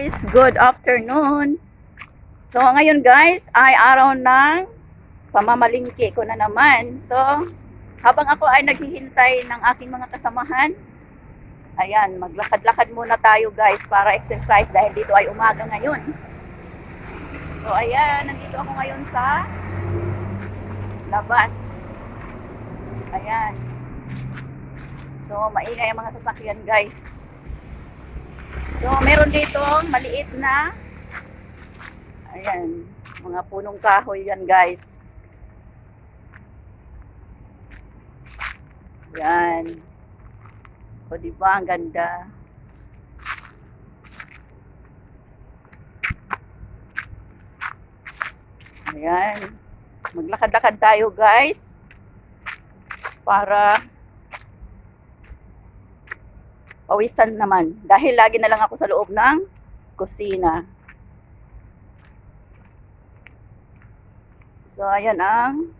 guys, good afternoon. So ngayon guys ay araw ng pamamalingki ko na naman. So habang ako ay naghihintay ng aking mga kasamahan, ayan, maglakad-lakad muna tayo guys para exercise dahil dito ay umaga ngayon. So ayan, nandito ako ngayon sa labas. Ayan. So maingay ang mga sasakyan guys. So, meron dito maliit na ayan, mga punong kahoy yan, guys. Yan. O, di ba? Ang ganda. Ayan. Maglakad-lakad tayo, guys. Para pawisan naman. Dahil lagi na lang ako sa loob ng kusina. So, ayan ang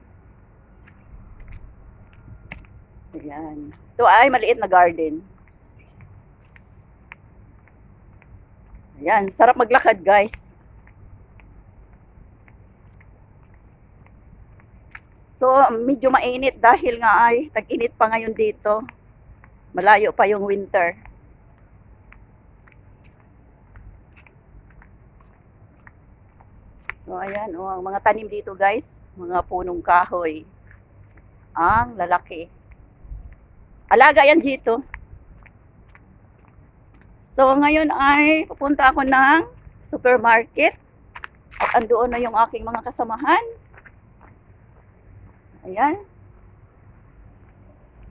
Ayan. Ito ay maliit na garden. Ayan. Sarap maglakad, guys. So, medyo mainit dahil nga ay tag-init pa ngayon dito. Malayo pa yung winter. So, ayan, oh, ang mga tanim dito, guys. Mga punong kahoy. Ang lalaki. Alaga yan dito. So, ngayon ay pupunta ako ng supermarket. At andoon na yung aking mga kasamahan. Ayan.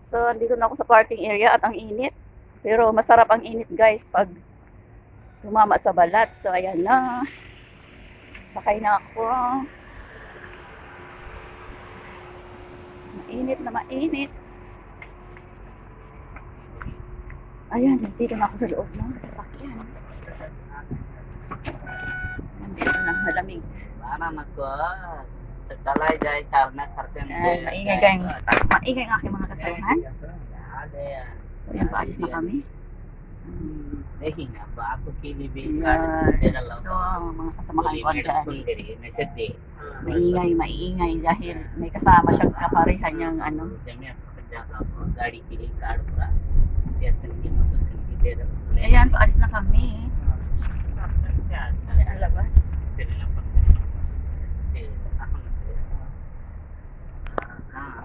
So, andito na ako sa parking area at ang init. Pero masarap ang init guys pag tumama sa balat. So, ayan na. Sakay na ako. Mainit na mainit. Ayan, nandito na ako sa loob ng sasakyan. Nandito na, malamig. Mana nako Salay jay charnas harsen. Maingay kayong maingay ang aking mga kasamahan. Ayan, paalis na kami. Dahil nga ba ako kilibig ka So, ang mga kasamahan ko ang dahil. Maingay, maingay dahil may kasama siyang kaparehan niyang ano. Ayan, paalis na kami. Ayan, labas. Ayan, labas.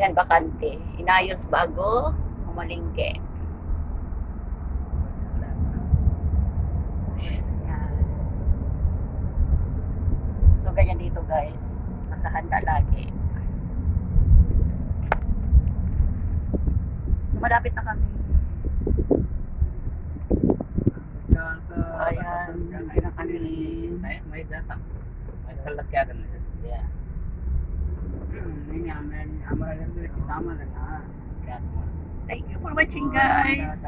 Yan, bakante. Inayos bago umalingke. So, ganyan dito guys. Nakahanda lagi. So, malapit na kami. So, ayan. Ayan na kami. May data. May kalakyagan na. Yeah. Yun nga, man. Ang na. Thank you for watching guys.